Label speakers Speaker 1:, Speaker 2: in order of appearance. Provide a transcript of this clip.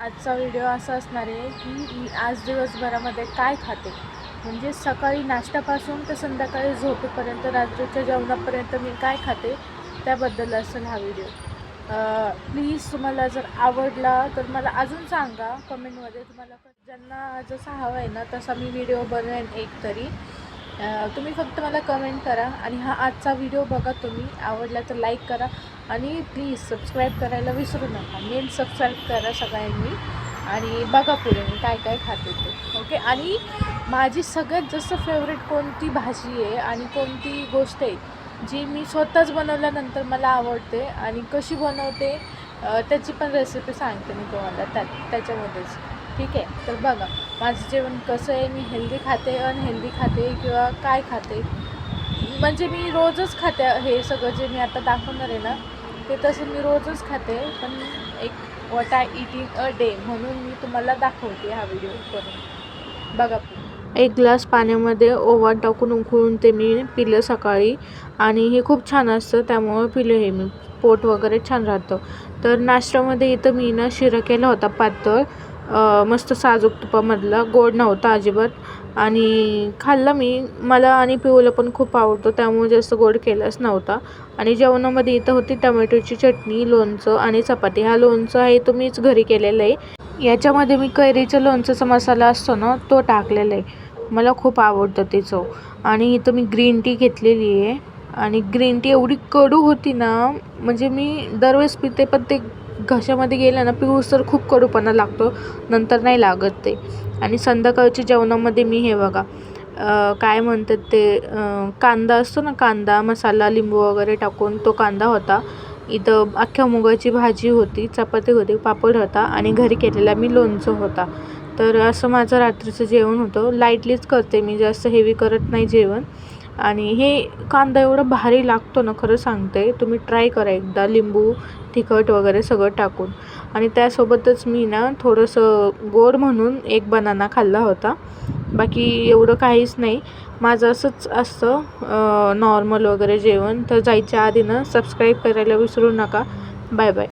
Speaker 1: आजचा व्हिडिओ असा असणार आहे की मी आज दिवसभरामध्ये काय खाते? म्हणजे सकाळी नाश्त्यापासून तर संध्याकाळी झोपेपर्यंत रात्रीच्या जेवणापर्यंत मी काय खाते? त्याबद्दल असेल हा व्हिडिओ. प्लीज तुम्हाला जर आवडला तर मला अजून सांगा. कमेंटमध्ये तुम्हाला ज्यांना जसा हवा आहे ना तसा मी व्हिडिओ बनवेन एक तरी. तुम्ही फक्त मला कमेंट करा आणि हा आजचा व्हिडिओ बघा तुम्ही. आवडला तर लाईक करा आणि प्लीज सबस्क्राईब करायला विसरू नका. मेन सबस्क्राईब करा सगळ्यांनी आणि बघा पुढे मी काय काय खाते ते ओके आणि माझी सगळ्यात जास्त फेवरेट कोणती भाजी आहे आणि कोणती गोष्ट आहे जी मी स्वतःच बनवल्यानंतर मला आवडते आणि कशी बनवते त्याची पण रेसिपी सांगते मी तुम्हाला त्या त्याच्यामध्येच. ठीक आहे? तर बघा. माझं जेवण कसं आहे मी हेल्दी खाते अनहेल्दी खाते किंवा काय खाते? म्हणजे मी रोजच खाते हे सगळं जे मी आता दाखवणार आहे ना ते तसं मी रोजच खाते पण एक what I eating a day म्हणून मी तुम्हाला दाखवते हा व्हिडिओ करून. बघा. एक ग्लास पाण्यामध्ये ओवा टाकून उकळून ते मी पिलं सकाळी आणि हे खूप छान असतं त्यामुळं पिलं हे मी. पोट वगैरे छान राहतं. तर नाश्त्यामध्ये इथं मी ना शिरा केला होता पातळ मस्त साजूक तुपामधला गोड नव्हता अजिबात. आणि खाल्ला मी. मला आणि पिऊला पण खूप आवडतो. त्यामुळे जास्त गोड केलाच नव्हता. आणि जेवणामध्ये इथं होती टमॅटोची चटणी लोणचं आणि चपाती. हा लोणचं आहे तो मीच घरी केलेलं आहे. याच्यामध्ये मी कैरीच्या लोणचं मसाला असतो ना तो टाकलेला आहे. मला खूप आवडतं ते चव. आणि इथं मी ग्रीन टी घेतलेली आहे. आणि ग्रीन टी एवढी कडू होती ना म्हणजे मी दरवेळेस पिते पण ते घशामध्ये गेलं ना पिऊस तर खूप कडूपणा लागतो नंतर नाही लागत ते. आणि संध्याकाळच्या जेवणामध्ये मी हे बघा काय म्हणतात ते कांदा असतो ना कांदा मसाला लिंबू वगैरे टाकून तो कांदा होता. इथं अख्ख्या मुगाची भाजी होती चपाती होती पापड होता आणि घरी केलेला मी लोणचं होता. तर असं माझं रात्रीचं जेवण होतं. लाईटलीच करते मी जास्त हेवी करत नाही जेवण. आणि हे कांदा एवढा भारी लागतो ना खरं सांगते. तुम्ही ट्राय करा एकदा लिंबू तिखट वगैरे सगळं टाकून. आणि त्यासोबतच मी ना थोडंसं गोड म्हणून एक बनाना खाल्ला होता. बाकी एवढं काहीच नाही. माझं असंच असतं नॉर्मल वगैरे जेवण. तर जायच्या आधी ना सबस्क्राईब करायला विसरू नका. Bye bye